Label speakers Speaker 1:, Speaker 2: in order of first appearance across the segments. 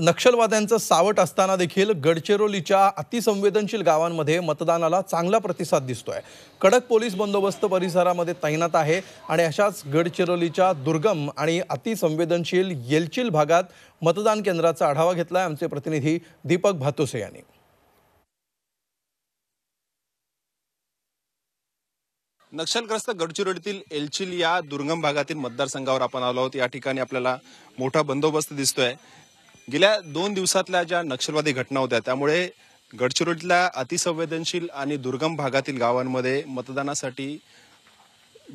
Speaker 1: नक्षलवाद्यांचं सावट असताना देखील गडचिरोलीच्या अतिसंवेदनशील गावांमध्ये मतदानाला चांगला प्रतिसाद दिसतोय. कडक पोलीस बंदोबस्त परिसरामध्ये तैनात आहे आणि अशाच गडचिरोलीच्या दुर्गम आणि अतिसंवेदनशील येलचिल भागात मतदान केंद्राचा आढावा घेतलाय आमचे प्रतिनिधी दीपक भातुसे यांनी.
Speaker 2: नक्षलग्रस्त गडचिरोलीतील एलचिल या दुर्गम भागातील मतदारसंघावर आपण आलो आहोत. या ठिकाणी आपल्याला मोठा बंदोबस्त दिसतोय. गेल्या दोन दिवसातल्या ज्या नक्षलवादी घटना होत्या त्यामुळे गडचिरोलीतल्या अतिसंवेदनशील आणि दुर्गम भागातील गावांमध्ये मतदानासाठी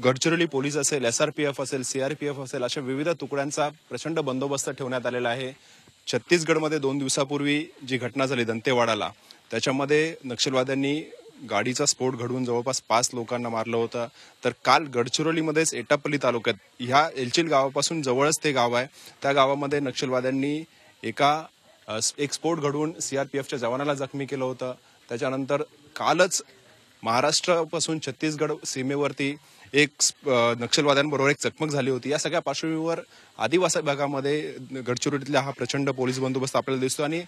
Speaker 2: गडचिरोली पोलीस असेल एसआरपीएफ असेल सीआरपीएफ असेल अशा विविध तुकड्यांचा प्रचंड बंदोबस्त ठेवण्यात आलेला आहे. छत्तीसगडमध्ये दोन दिवसापूर्वी जी घटना झाली दंतेवाडाला त्याच्यामध्ये नक्षलवाद्यांनी गाडीचा स्फोट घडवून जवळपास पाच लोकांना मारलं होतं. तर काल गडचिरोलीमध्येच एटापल्ली तालुक्यात ह्या एलचिल गावापासून जवळच ते गाव आहे त्या गावामध्ये नक्षलवाद्यांनी एका एक स्फोट घडवून सीआरपीएफच्या जवानाला जखमी केलं होतं. त्याच्यानंतर कालच महाराष्ट्रापासून छत्तीसगड सीमेवरती एक स्प- नक्षलवाद्यांबरोबर एक चकमक झाली होती. या सगळ्या पार्श्वभूमीवर आदिवासी भागामध्ये गडचिरोलीतला हा प्रचंड पोलीस बंदोबस्त आपल्याला दिसतो आणि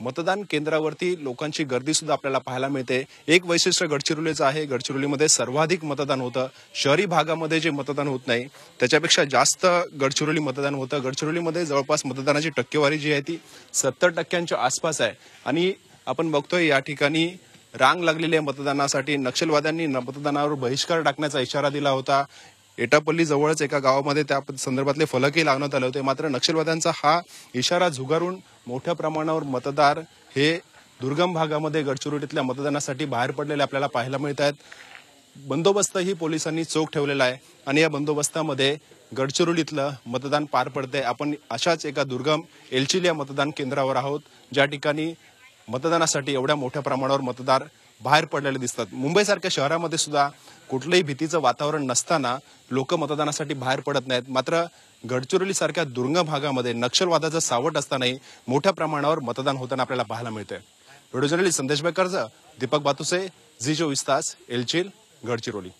Speaker 2: मतदान केंद्रावरती लोकांची गर्दी सुद्धा आपल्याला पाहायला मिळते. एक वैशिष्ट्य गडचिरोलीचं आहे. गडचिरोलीमध्ये सर्वाधिक मतदान होतं. शहरी भागामध्ये जे मतदान होत नाही त्याच्यापेक्षा जास्त गडचिरोली मतदान होतं. गडचिरोलीमध्ये जवळपास मतदानाची टक्केवारी जी आहे ती सत्तर टक्क्यांच्या आसपास आहे. आणि आपण बघतोय या ठिकाणी रांग लागलेली आहे मतदानासाठी. नक्षलवाद्यांनी न- मतदानावर बहिष्कार टाकण्याचा इशारा दिला होता. एटापल्ली जवळच एका गावामध्ये त्या संदर्भातले फलकही लावण्यात आले होते. मात्र नक्षलवाद्यांचा हा इशारा झुगारून मोठ्या प्रमाणावर मतदार हे दुर्गम भागामध्ये गडचिरोलीतल्या मतदानासाठी बाहेर पडलेले आपल्याला पाहायला मिळत आहेत. बंदोबस्तही पोलिसांनी चोख ठेवलेला आहे आणि या बंदोबस्तामध्ये गडचिरोलीतलं मतदान पार पडतंय. आपण अशाच एका दुर्गम एलचिल या मतदान केंद्रावर आहोत. ज्या ठिकाणी मतदानासाठी एवढ्या मोठ्या प्रमाणावर मतदार बाहेर पडलेले दिसतात. मुंबईसारख्या शहरामध्ये सुद्धा कुठलंही भीतीचं वातावरण नसताना लोक मतदानासाठी बाहेर पडत नाहीत. मात्र गडचिरोली सारख्या दुर्गम भागामध्ये नक्षलवादाचं सावट असतानाही मोठ्या प्रमाणावर मतदान होताना आपल्याला पाहायला मिळतंय. व्हिडिओ जर्नलिस्ट संदेश बेकरचं दीपक बातुसे झी चोवीस तास एलचिल गडचिरोली.